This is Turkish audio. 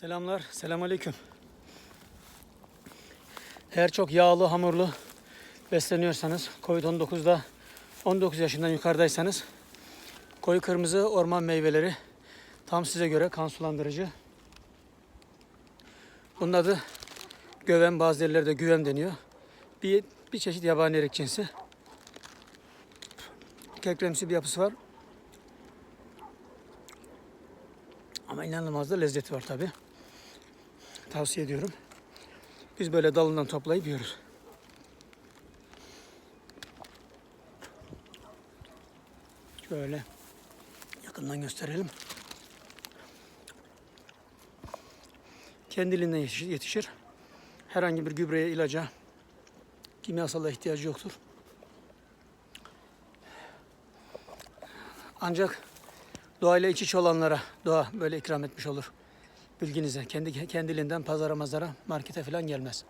Selamlar, selamünaleyküm. Eğer çok yağlı, hamurlu besleniyorsanız, Covid-19'da 19 yaşından yukarıdaysanız, koyu kırmızı orman meyveleri tam size göre kan sulandırıcı. Bunun adı göven, bazı yerlerde güvem deniyor. Bir, bir çeşit yabani erik cinsi. Kekremsi bir yapısı var. Ama inanılmaz da lezzeti var tabi. Tavsiye ediyorum. Biz böyle dalından toplayıp yiyoruz. Şöyle yakından gösterelim. Kendiliğinden yetişir. Herhangi bir gübreye, ilaca, kimyasala ihtiyacı yoktur. Ancak doğayla iç içe olanlara doğa böyle ikram etmiş olur. Bilginize. Kendi kendiliğinden pazara mazara markete falan gelmez.